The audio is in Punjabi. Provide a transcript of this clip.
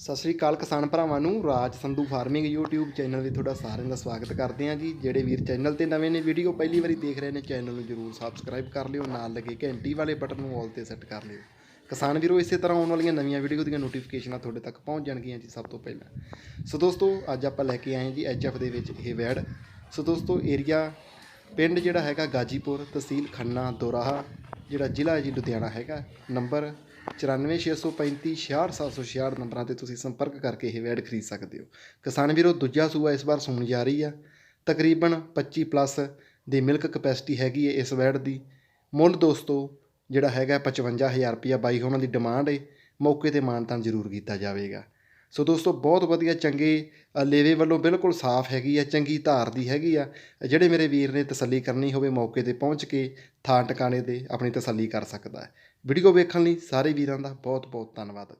ਸਤਿ ਸ੍ਰੀ ਅਕਾਲ ਕਿਸਾਨ ਭਰਾਵਾਂ ਨੂੰ, Raj Sandhu farming YouTube channel ਵਿੱਚ ਤੁਹਾਡਾ ਸਾਰਿਆਂ ਦਾ ਸਵਾਗਤ ਕਰਦੇ ਹਾਂ ਜੀ। ਜਿਹੜੇ ਵੀਰ ਚੈਨਲ ਤੇ ਨਵੇਂ ਨੇ ਵੀਡੀਓ ਪਹਿਲੀ ਵਾਰੀ ਦੇਖ ਰਹੇ ਨੇ ਚੈਨਲ ਨੂੰ ਜਰੂਰ ਸਬਸਕ੍ਰਾਈਬ ਕਰ ਲਿਓ, ਨਾਲ ਲੱਗੇ ਘੰਟੀ ਵਾਲੇ ਬਟਨ ਨੂੰ ਆਲ ਤੇ ਸੈੱਟ ਕਰ ਲਿਓ। ਕਿਸਾਨ ਵੀਰੋ, ਇਸੇ ਤਰ੍ਹਾਂ ਆਉਣ ਵਾਲੀਆਂ ਨਵੀਆਂ ਵੀਡੀਓ ਦੀਆਂ ਨੋਟੀਫਿਕੇਸ਼ਨਾਂ ਤੁਹਾਡੇ ਤੱਕ ਪਹੁੰਚ ਜਾਣਗੀਆਂ ਜੀ ਸਭ ਤੋਂ ਪਹਿਲਾਂ। ਸੋ ਦੋਸਤੋ, ਅੱਜ ਆਪਾਂ ਲੈ ਕੇ ਆਏ ਹਾਂ ਜੀ ਐਚਐਫ ਦੇ ਵਿੱਚ ਇਹ ਵੈੜ। ਸੋ ਦੋਸਤੋ ਏਰੀਆ ਪਿੰਡ ਜਿਹੜਾ ਹੈਗਾ ਗਾਜੀਪੁਰ, ਤਹਿਸੀਲ ਖੰਨਾ, ਦੋਰਾਹਾ। ਜਿਹੜਾ ਜ਼ਿਲ੍ਹਾ ਹੈ ਜੀ, ਲੁਧਿਆਣਾ ਹੈਗਾ। ਨੰਬਰ 9465 66766 ਨੰਬਰਾਂ ਤੇ ਤੁਸੀਂ ਸੰਪਰਕ ਕਰਕੇ ਇਹ ਵੈਡ ਖਰੀਦ ਸਕਦੇ ਹੋ। ਕਿਸਾਨ ਵੀਰੋ, ਦੂਜਾ ਸੂਆ ਇਸ ਵਾਰ ਸੂਣ ਜਾ ਰਹੀ ਆ। ਤਕਰੀਬਨ 25 ਪਲੱਸ ਦੀ ਮਿਲਕ ਕਪੈਸਿਟੀ ਹੈਗੀ ਹੈ ਇਸ ਵੈਡ ਦੀ। ਮੁੱਲ ਦੋਸਤੋ, ਜਿਹੜਾ ਹੈਗਾ 55000 ਰੁਪਇਆ ਬਾਈ ਉਹਨਾਂ ਦੀ ਡਿਮਾਂਡ ਹੈ। ਮੌਕੇ ਤੇ ਮਾਨਤਾਨ ਜ਼ਰੂਰ ਕੀਤਾ ਜਾਵੇਗਾ। ਸੋ ਦੋਸਤੋ, ਬਹੁਤ ਵਧੀਆ ਚੰਗੇ ਲੇਵੇ ਵੱਲੋਂ ਬਿਲਕੁਲ ਸਾਫ਼ ਹੈਗੀ ਆ, ਚੰਗੀ ਧਾਰ ਦੀ ਹੈਗੀ ਆ। ਜਿਹੜੇ ਮੇਰੇ ਵੀਰ ਨੇ ਤਸੱਲੀ ਕਰਨੀ ਹੋਵੇ ਮੌਕੇ ਤੇ ਪਹੁੰਚ ਕੇ ਥਾਂ ਟਿਕਾਣੇ ਤੇ ਆਪਣੀ ਤਸੱਲੀ ਕਰ ਸਕਦਾ ਹੈ। ਵੀਡੀਓ ਵੇਖਣ ਲਈ ਸਾਰੇ ਵੀਰਾਂ ਦਾ ਬਹੁਤ ਬਹੁਤ ਧੰਨਵਾਦ।